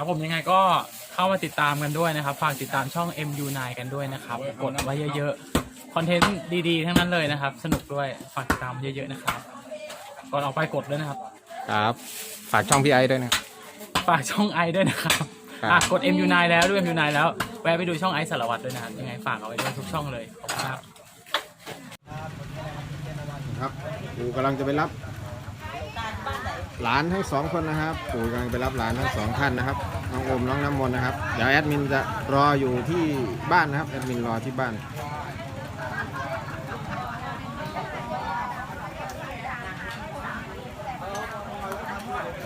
ครับผมยังไงก็เข้ามาติดตามกันด้วยนะครับ ฝากติดตามช่อง MU9 กันด้วยนะครับ กดไว้เยอะๆ คอนเทนต์ดีๆ ทั้งนั้นเลยนะครับ สนุกด้วย ฝากติดตามเยอะๆนะครับ ก่อนออกไปกดด้วยนะครับ ครับ ฝากช่องพี่ไอ้ด้วยนะครับฝากช่องไอด้วยนะครับครับ อะกด MU9 แล้วด้วย MU9 แล้ว แวะไปดูช่องไอสารวัตรด้วยนะครับยังไงฝากเอาไว้ด้วยทุกช่องเลย ขอบคุณครับ ครับปู่กำลังจะไปรับ หลานทั้งสองคนนะครับ ปู่กำลังไปรับหลานทั้งสองท่านนะครับ น้องโอมน้องน้ำมนต์นะครับ เดี๋ยวแอดมินจะรออยู่ที่บ้านนะครับ แอดมินรอที่บ้าน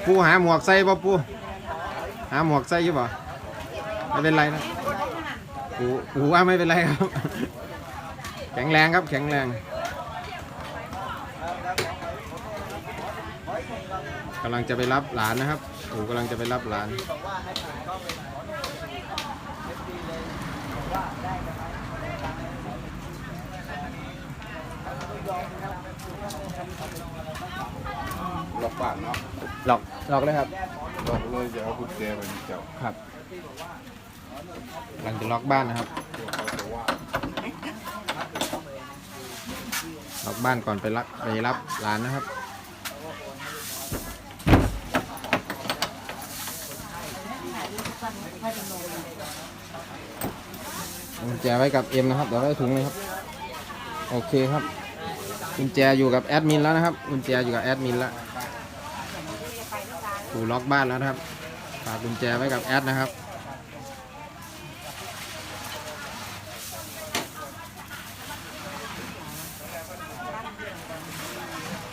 ปูหาหมวกใส่ป่ะปู่หาหมวกใส่อยู่ป่ะไม่เป็นไรนะ ปู่ปูว่าไม่เป็นไรครับ แข็งแรงครับแข็งแรง กำลังจะไปรับหลานนะครับปูกำลังจะไปรับหลานล็อกบ้านเนาะหลอกหลอกเลยครับล็อกเลยจะเอากุญแจไปเจ้าครับกำลังจะล็อกบ้านนะครับล็อกบ้านก่อนไปรับไปรับหลานนะครับ กุญแจไว้กับเอ็มนะครับเดี๋ยวไว้ถุงเลยครับ โอเคครับกุญแจอยู่กับแอดมินแล้วนะครับกุญแจอยู่กับแอดมินแล้วถูล็อกบ้านแล้วนะครับฝากกุญแจไว้กับแอดนะครับ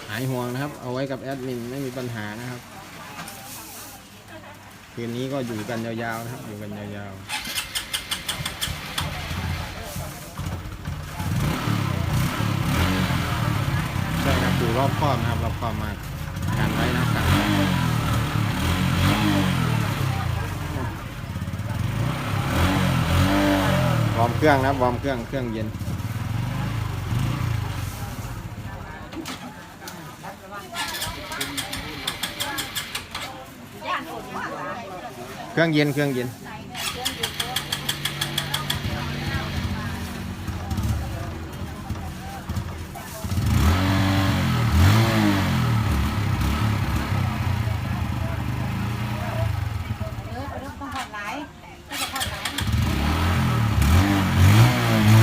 หายห่วงนะครับ เอาไว้กับแอดมินไม่มีปัญหานะครับ คืนนี้ก็อยู่กันยาวๆนะครับอยู่กันยาวๆใช่ครับดูรอบครอบนะครับรอบครอบมากการไว้นะครับกันไว้วอร์มเครื่องนะวอร์มเครื่องเครื่องเย็น เครื่องเย็นเครื่องเย็น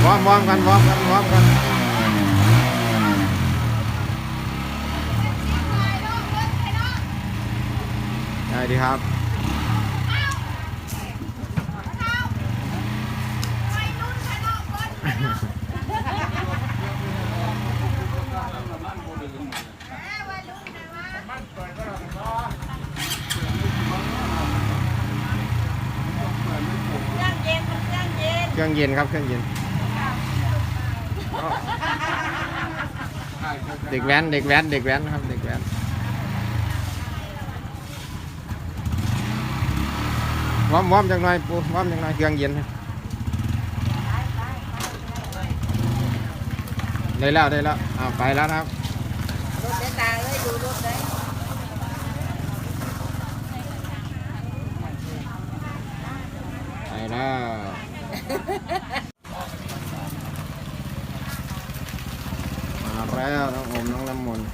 วอร์มวอร์มกันวอร์มกันวอร์มกันได้ดีครับ เครื่องเย็นครับเครื่องเย็นเด็กแว้นเด็กแว้นเด็กแว้นครับเด็กแว้นวอร์มวอร์มจังหน่อยปูวอร์มจังหน่อยเครื่องเย็นครับได้แล้วได้แล้วอ้าวไปแล้วนะครับรถเดินทางเลยดูรถเลยไปแล้ว มาแล้วน้องอมน้องน้ำมนต์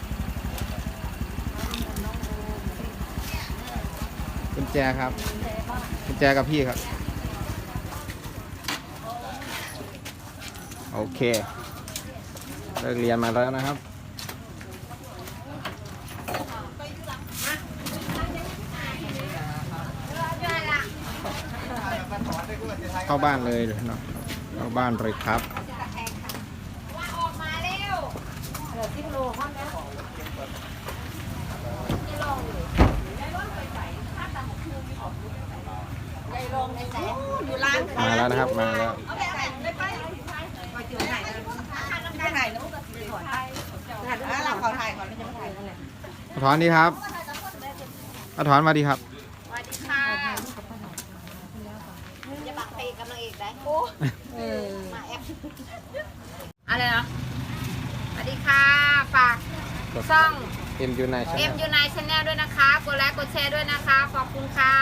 กุญแจครับกุญแจกับพี่ครับ โอเคเลิกเรียนมาแล้วนะครับ เข้าบ้านเลยเนาะเข้าบ้านเลยครับอยู่ร้านมาแล้วนะครับมาแล้วเอาไปไหนไปไปไปจุดไหนได้ไหนแล้วก็ถอดไปแล้วเราขอถ่ายก่อนไม่จะไม่ถ่ายนั่นแหละอาถอนดีครับอาถอนมาดีครับ สวัสดีค่ะจะบัก เพลงกำลังเอกได้โอ้มาแอปอะไรนะสวัสดีค่ะฝากช่อง เอ็มยูไน M U 9 Channel ด้วยนะคะ กดไลค์กดแชร์ด้วยนะคะ ขอบคุณค่ะ